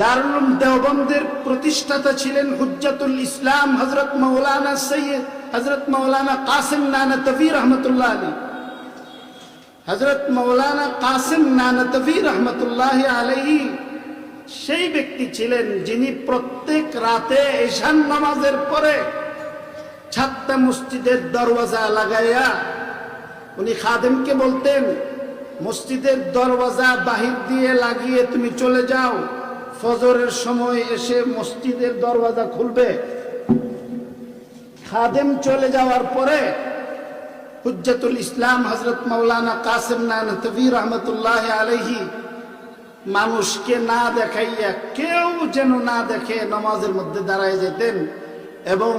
দারুল দেওবন্দের প্রতিষ্ঠাতা ছিলেন হুজ্জাতুল ইসলাম হজরত মৌলানা সৈয়দ হজরত মৌলানা কাসিম নানা নানতভি রহমতুল্লাহ আলী হজরত মৌলানা কাসিম নানা নানতভি রহমতুল্লাহ আলহী সেই ব্যক্তি ছিলেন যিনি প্রত্যেক রাতে ঈশান নামাজের পরে ছাত্তা মসজিদের দরওয়াজা লাগাইয়া উনি খাদেমকে বলতেন, মসজিদের দরওয়াজা বাহির দিয়ে লাগিয়ে তুমি চলে যাও। ফজরের সময় এসে মসজিদের দরওয়াজা খুলবে। খাদেম চলে যাওয়ার পরে হুজ্জাতুল ইসলাম হজরত মৌলানা কাসিম নানতভি রহমতুল্লাহ আলহি মানুষকে না দেখাইয়া কেউ যেন না দেখে নামাজের মধ্যে দাঁড়ায় যেতেন এবং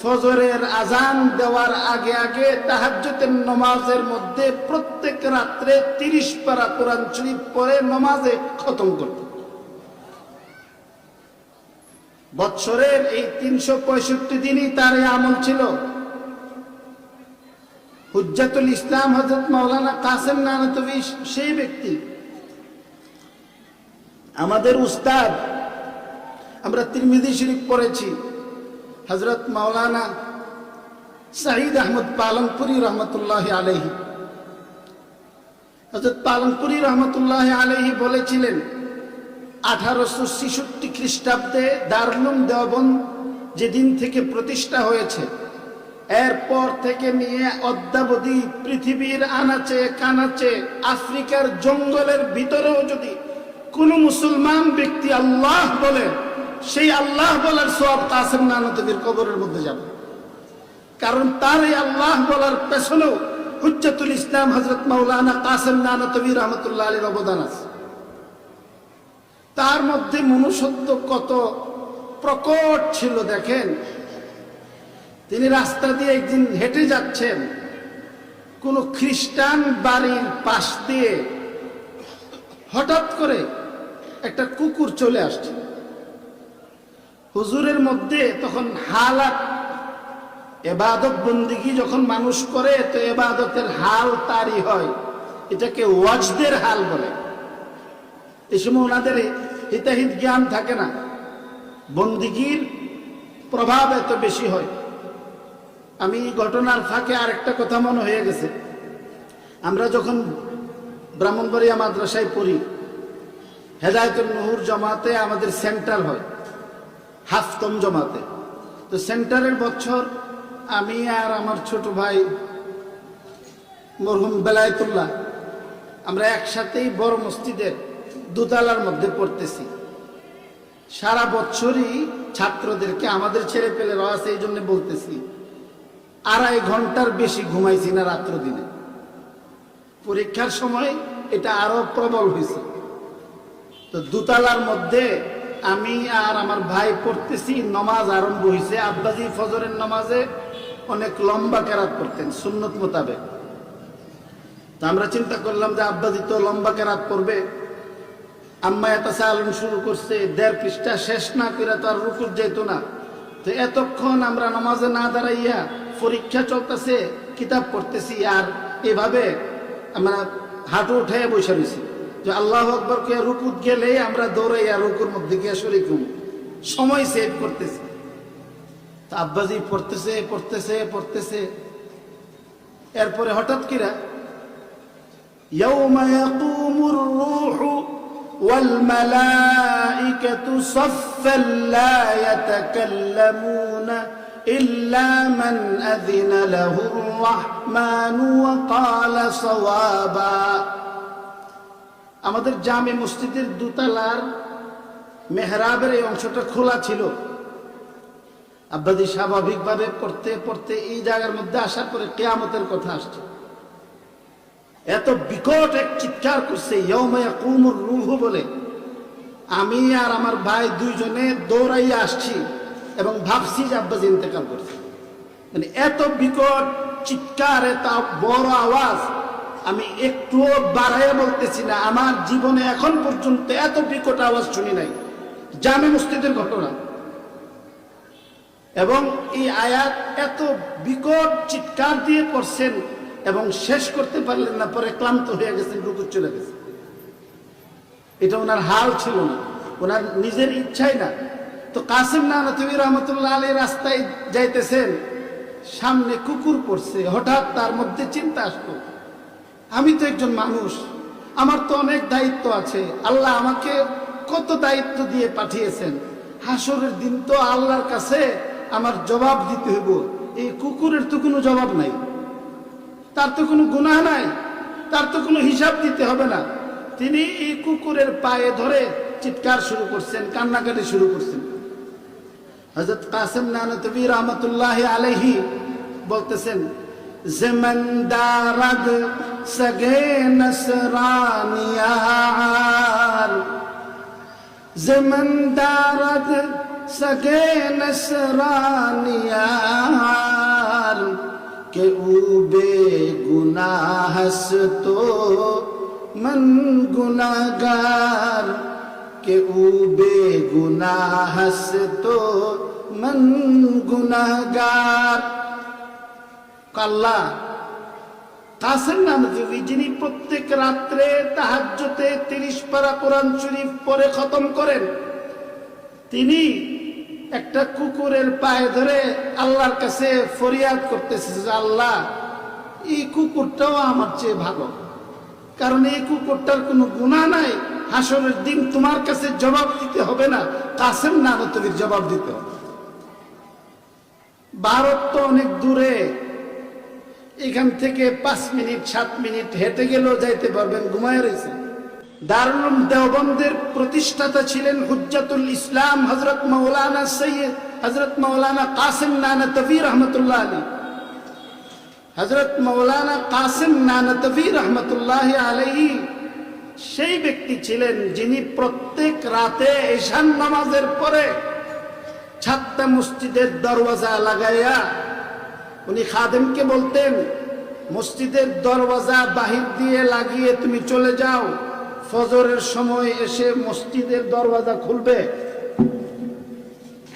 ফজরের আজান দেওয়ার আগে আগে তাহাজ্জতের নমাজের মধ্যে প্রত্যেক রাত্রে তিরিশ পারা কোরআন শরীফ পরে নমাজে খতম করত। বৎসরের এই তিনশো পঁয়ষট্টি দিনই তার এই আমল ছিল। হুজ্জাতুল ইসলাম হজরত মৌলানা কাসেম নানতবি সেই ব্যক্তি। আমাদের উস্তাদ, আমরা তিরমিদি শরীফ পড়েছি হজরত মৌলানা শাহিদ আহমদ পালনপুরি রহমতুল্লাহ আলহি হজরত পালনপুরি রহমতুল্লাহ আলহি বলেছিলেন আঠারোশো ছেষট্টি খ্রিস্টাব্দে দারুলুম দেওবন্দ যেদিন থেকে প্রতিষ্ঠা হয়েছে, এরপর থেকে নিয়ে অদ্যাবধি পৃথিবীর আনাচে, কানাচে, আফ্রিকার জঙ্গলের ভিতরেও যদি কোন মুসলমান ব্যক্তি আল্লাহ বলে, সেই আল্লাহ বলার সব কাসেম নানতবির কবরের মধ্যে যাবে। কারণ তার এই আল্লাহ বলার পেছনেও হুজ্জাতুল ইসলাম হজরত মাওলানা কাসেম নানতবী রহমতুল্লাহ আলীর অবদান আছে। তার মধ্যে মনুষ্যত্ব কত প্রকট ছিল দেখেন। তিনি রাস্তা দিয়ে একদিন হেঁটে যাচ্ছেন। কোন খ্রিস্টান বাড়ির পাশ দিয়ে হঠাৎ করে একটা কুকুর চলে আসছে। হুজুরের মধ্যে তখন হালাত, এবাদত বন্দিগি যখন মানুষ করে, তো এবাদতের হাল তারই হয়। এটাকে ওয়াজদের হাল বলে। এই সময় ওনাদের হিতাহিত জ্ঞান থাকে না। বন্দিগির প্রভাব এত বেশি হয়। আমি ঘটনার ফাঁকে আরেকটা কথা মনে হয়ে গেছে। আমরা যখন ব্রাহ্মণবাড়িয়া মাদ্রাসায় পড়ি হেদায়তুল নহর জমাতে আমাদের সেন্টার হয়, হাফতম জমাতে। তো সেন্টারের বছর আমি আর আমার ছোট ভাই মরহুম বেলায়তুল্লাহ, আমরা একসাথেই বড় মসজিদের দুতলার মধ্যে পড়তেছি। সারা বছরই ছাত্রদেরকে আমাদের ছেড়ে পেলে রয়েছে এই জন্য বলতেছি, আড়াই ঘণ্টার বেশি ঘুমাইছি না রাত্র দিনে। পরীক্ষার সময় এটা আরও প্রবল হয়েছে। তো দুতলার মধ্যে আমি আর আমার ভাই পড়তেছি, নমাজ আরম্ভ হয়েছে। আব্বাজি ফজরের নামাজে অনেক লম্বা কেরাত পড়তেন, সুন্নত মোতাবেক। তো আমরা চিন্তা করলাম যে আব্বাজি তো লম্বা কেরাত পড়বে আম্মা এত চালন শুরু করছে দেড় পৃষ্ঠা শেষ না করে তো আর রুকুর যেত না তো এতক্ষণ আমরা নামাজে না দাঁড়াইয়া পরীক্ষা চলতেছে কিতাব পড়তেছি আর এভাবে আমরা হাঁটু উঠে বসে রয়েছি যে আল্লাহ আকবর কে রুকুত গেলে আমরা দৌড়াইয়া রুকুর মধ্যে গিয়ে শরিক হব। সময় সেভ করতেছি তা আব্বাজি পড়তেছে পড়তেছে পড়তেছে এরপরে হঠাৎ কিরা يوم يقوم الروح والملائكة صفا لا يتكلمون إلا من أذن له الرحمن وقال صوابا আমাদের জামে মসজিদের দুতলার মেহরাবের এই অংশটা খোলা ছিল আব্বাদি স্বাভাবিকভাবে পড়তে পড়তে এই জায়গার মধ্যে আসার পরে কেয়ামতের কথা আসছে এত বিকট এক চিৎকার করছে ইয়মায়া রুহু বলে। আমি আর আমার ভাই দুইজনে দৌড়াইয়া আসছি এবং ভাবছি যে আব্বাজি ইন্তেকাল করছে। মানে এত বিকট চিৎকার, এত বড় আওয়াজ, আমি একটুও বাড়াইয়া বলতেছি না। আমার জীবনে এখন পর্যন্ত এত বিকট আওয়াজ শুনি নাই। জামে মসজিদের ঘটনা। এবং এই আয়াত এত বিকট চিৎকার দিয়ে পড়ছেন এবং শেষ করতে পারলেন না, পরে ক্লান্ত হয়ে গেছেন রুকু চলে গেছে। এটা ওনার হাল ছিল না। ওনার নিজের ইচ্ছাই না। তো কাসিম নানতবি রহমতুল্লাহ আলী রাস্তায় যাইতেছেন, সামনে কুকুর পড়ছে, হঠাৎ তার মধ্যে চিন্তা আসলো। আমি তো একজন মানুষ, আমার তো অনেক দায়িত্ব আছে, আল্লাহ আমাকে কত দায়িত্ব দিয়ে পাঠিয়েছেন। হাসরের দিন তো আল্লাহর কাছে আমার জবাব দিতে হইব, এই কুকুরের তো কোনো জবাব নাই। তার তো কোনো গুনাহ নাই, তার তো কোনো হিসাব দিতে হবে না। তিনি এই কুকুরের পায়ে ধরে চিৎকার শুরু করছেন, কান্নাকাটি শুরু করছেন। হজরত কাসেম নানতবী রহমতুল্লাহ আলহি বলতেছেন জমন্দারগ সগে নসরানিয়ার জমন্দারগ সগে নসরানিয়ার কে উবে গুনাহস তো মন গুনাগার কে উবে গুনাহস তো মন গুনাগার কাল্লা কাসেম নাম যিনি প্রত্যেক রাত্রে তাহাজ্জতে তিরিশ পারা কোরআন শরীফ পরে খতম করেন তিনি একটা কুকুরের পায়ে ধরে আল্লাহর কাছে ফরিয়াদ করতেছে যে, আল্লাহ, এই কুকুরটাও আমার চেয়ে ভালো। কারণ এই কুকুরটার কোনো গুণা নাই। হাসরের দিন তোমার কাছে জবাব দিতে হবে না। কাসেম নানতবির জবাব দিতে হবে। ভারত তো অনেক দূরে। এখান থেকে পাঁচ মিনিট, সাত মিনিট হেঁটে গেলেও যাইতে পারবেন, ঘুমায় রয়েছে দারুল দেওবন্দের প্রতিষ্ঠাতা ছিলেন হুজ্জাতুল ইসলাম হজরত মৌলানা সৈয়দ হজরত মৌলানা কাসিম নানা তবি রহমতুল্লাহ আলী হজরত মৌলানা কাসিম নানা তবি রহমতুল্লাহ আলী সেই ব্যক্তি ছিলেন যিনি প্রত্যেক রাতে ঈশান নামাজের পরে ছাত্তা মসজিদের দরওয়াজা লাগাইয়া উনি খাদেমকে বলতেন, মসজিদের দরওয়াজা বাহির দিয়ে লাগিয়ে তুমি চলে যাও। ফজরের সময় এসে মসজিদের দরওয়াজা খুলবে।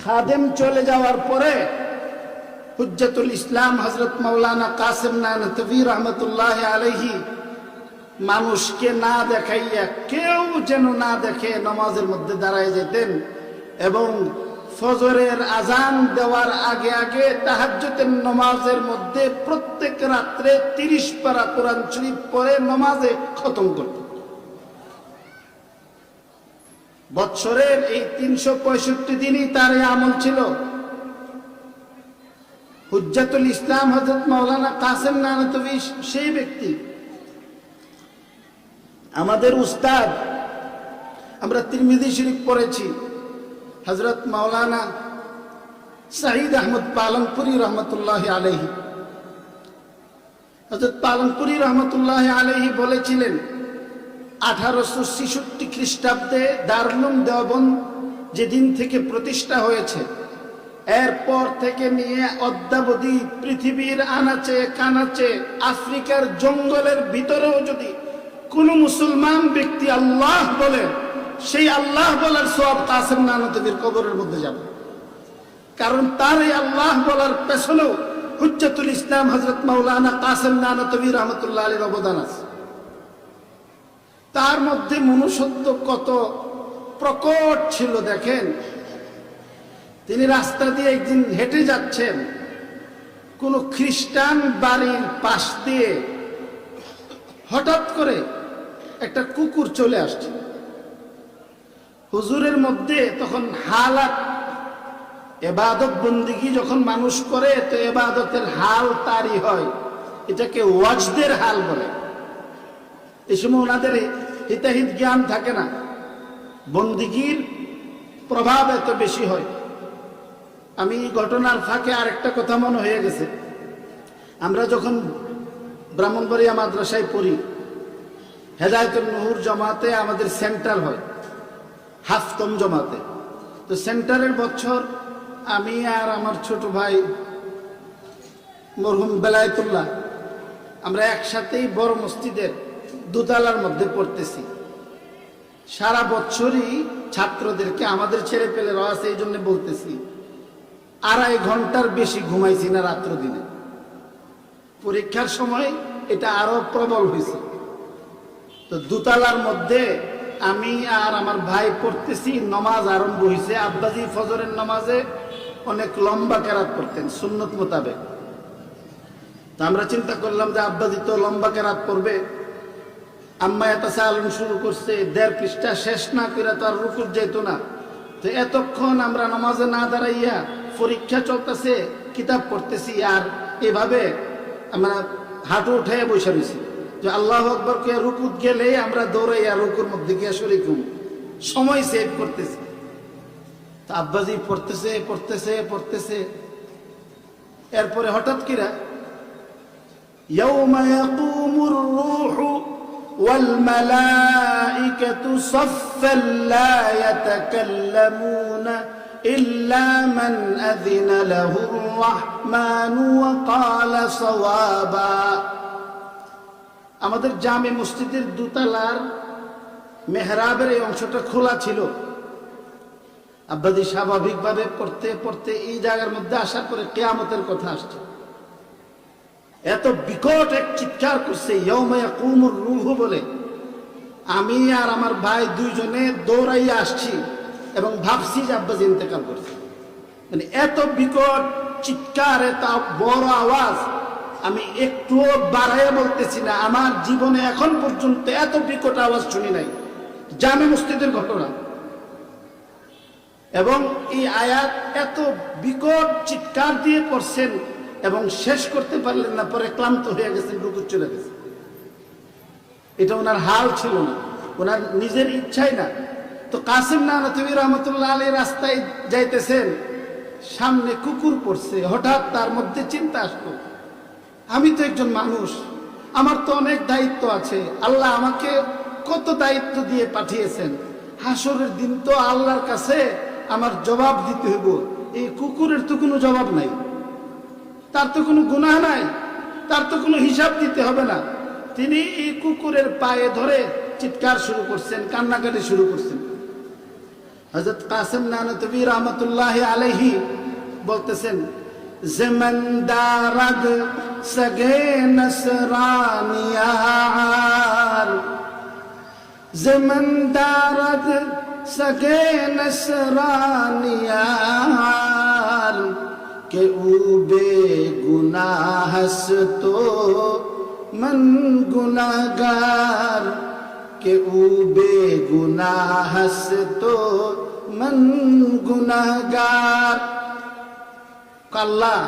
খাদেম চলে যাওয়ার পরে হুজ্জাতুল ইসলাম হজরত মৌলানা কাসেম নানতবী রহমতুল্লাহ আলহি মানুষকে না দেখাইয়া কেউ যেন না দেখে নমাজের মধ্যে দাঁড়ায় যেতেন এবং ফজরের আজান দেওয়ার আগে আগে তাহাজ্জতের নমাজের মধ্যে প্রত্যেক রাত্রে তিরিশ পারা কোরআন শরীফ পরে নমাজে খতম করত। বৎসরের এই তিনশো পঁয়ষট্টি দিনই তার এই আমল ছিল। হুজ্জাতুল ইসলাম হজরত মাওলানা কাসেম নানতবি সেই ব্যক্তি। আমাদের উস্তাদ, আমরা তিরমিদি শরীফ পড়েছি হজরত মাওলানা শাহিদ আহমদ পালনপুরি রহমতুল্লাহ আলহি হজরত পালনপুরি রহমতুল্লাহ আলহি বলেছিলেন আঠারোশো ছেষট্টি খ্রিস্টাব্দে দারুলুম দেওবন যেদিন থেকে প্রতিষ্ঠা হয়েছে, এরপর থেকে নিয়ে অদ্যাবধি পৃথিবীর আনাচে কানাচে আফ্রিকার জঙ্গলের ভিতরেও যদি কোন মুসলমান ব্যক্তি আল্লাহ বলেন সেই আল্লাহ বলার সব কাসেম নানতবীর কবরের মধ্যে যাবে। কারণ তার এই আল্লাহ বলার পেছনেও হুজ্জাতুল ইসলাম হজরত মাওলানা কাসেম নানতবী রহমতুল্লাহ আলীর অবদান আছে। তার মধ্যে মনুষ্যত্ব কত প্রকট ছিল দেখেন। তিনি রাস্তা দিয়ে একদিন হেঁটে যাচ্ছেন। কোন খ্রিস্টান বাড়ির পাশ দিয়ে হঠাৎ করে একটা কুকুর চলে আসছে। হুজুরের মধ্যে তখন হালাত, এবাদত বন্দিগি যখন মানুষ করে, তো এবাদতের হাল তারই হয়। এটাকে ওয়াজদের হাল বলে। এই সময় ওনাদের হিতাহিত জ্ঞান থাকে না। বন্দিগির প্রভাব এত বেশি হয়। আমি ঘটনার ফাঁকে আরেকটা কথা মনে হয়ে গেছে। আমরা যখন ব্রাহ্মণবাড়িয়া মাদ্রাসায় পড়ি হেদায়তুল নহর জমাতে আমাদের সেন্টার হয়, হাফতম জমাতে। তো সেন্টারের বছর আমি আর আমার ছোট ভাই মরহুম বেলায়তুল্লাহ, আমরা একসাথেই বড় মসজিদের দোতলার মধ্যে পড়তেছি। সারা বছরই ছাত্রদেরকে আমাদের ছেড়ে পেলে রয়েছে এই জন্য বলতেছি, আড়াই ঘণ্টার বেশি ঘুমাইছি না রাত্র দিনে। পরীক্ষার সময় এটা আরও প্রবল হয়েছে। তো দুতলার মধ্যে আমি আর আমার ভাই পড়তেছি, নমাজ আরম্ভ হয়েছে। আব্বাজি ফজরের নমাজে অনেক লম্বা কেরাত পড়তেন, সুন্নত মোতাবেক। তা আমরা চিন্তা করলাম যে আব্বাজি তো লম্বা কেরাত পড়বে। আম্মা এত আলম শুরু করছে দেড় পৃষ্ঠা শেষ না করে তো আর রুকুর যেত না তো এতক্ষণ আমরা নামাজে না দাঁড়াইয়া পরীক্ষা চলতেছে কিতাব পড়তেছি আর এভাবে আমরা হাঁটু উঠে বসে রয়েছি যে আল্লাহ আকবর কে রুকুত গেলে আমরা দৌড়াইয়া রুকুর মধ্যে গিয়ে শরিক হবো। সময় সেভ করতেছি তা আব্বাজি পড়তেছে পড়তেছে পড়তেছে এরপরে হঠাৎ কিরা يوم يقوم الروح والملائكة صفا لا يتكلمون إلا من أذن له الرحمن وقال صوابا আমাদের জামে মসজিদের দুতলার মেহরাবের এই অংশটা খোলা ছিল আব্বাদি স্বাভাবিকভাবে পড়তে পড়তে এই জায়গার মধ্যে আসার পরে কেয়ামতের কথা আসছে এত বিকট এক চিৎকার করছে রুহ বলে। আমি আর আমার ভাই দুইজনে দৌড়াইয়া আসছি এবং ভাবছি যে আব্বাজি ইন্তেকাল করছে। মানে এত বিকট চিৎকার, এত বড় আওয়াজ, আমি একটুও বাড়াইয়া বলতেছি না। আমার জীবনে এখন পর্যন্ত এত বিকট আওয়াজ শুনি নাই। জামে মসজিদের ঘটনা। এবং এই আয়াত এত বিকট চিৎকার দিয়ে পড়ছেন এবং শেষ করতে পারলেন না, পরে ক্লান্ত হয়ে গেছেন রুকু চলে গেছে। এটা ওনার হাল ছিল না। ওনার নিজের ইচ্ছাই না। তো কাসিম তুমি রহমতুল্লাহ আলী রাস্তায় যাইতেছেন, সামনে কুকুর পড়ছে, হঠাৎ তার মধ্যে চিন্তা আসলো। আমি তো একজন মানুষ, আমার তো অনেক দায়িত্ব আছে, আল্লাহ আমাকে কত দায়িত্ব দিয়ে পাঠিয়েছেন। হাসরের দিন তো আল্লাহর কাছে আমার জবাব দিতে হইব, এই কুকুরের তো কোনো জবাব নাই। তার তো কোনো গুনাহ নাই, তার তো কোনো হিসাব দিতে হবে না। তিনি এই কুকুরের পায়ে ধরে চিৎকার শুরু করছেন, কান্নাকাটি শুরু করছেন। হজরত কাসেম নানতবী রহমতুল্লাহ আলহি বলতেছেন জমন্দারদ সগে নসরানিয়ার জমন্দারদ সগে নসরানিয়ার কে او بے گناہ تو من گناگار کہ او بے گناہ تو من گناگار আল্লাহ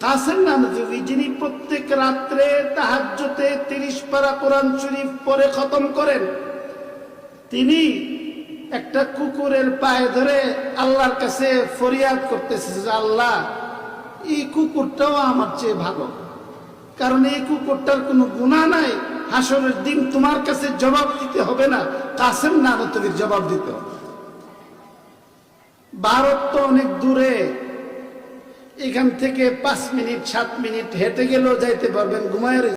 কাসের নামজুবি যিনি প্রত্যেক রাত্রে তাহাজ্যতে তিরিশ পারা কোরআন শরীফ পরে খতম করেন তিনি একটা কুকুরের পায়ে ধরে আল্লাহর কাছে ফরিয়াদ করতেছে যে, আল্লাহ, এই কুকুরটাও আমার চেয়ে ভালো। কারণ এই কুকুরটার কোনো গুণা নাই। হাসরের দিন তোমার কাছে জবাব দিতে হবে না। কাসেম না তুমি জবাব দিতে হবে। ভারত তো অনেক দূরে। এখান থেকে পাঁচ মিনিট, সাত মিনিট হেঁটে গেলেও যাইতে পারবেন, ঘুমায়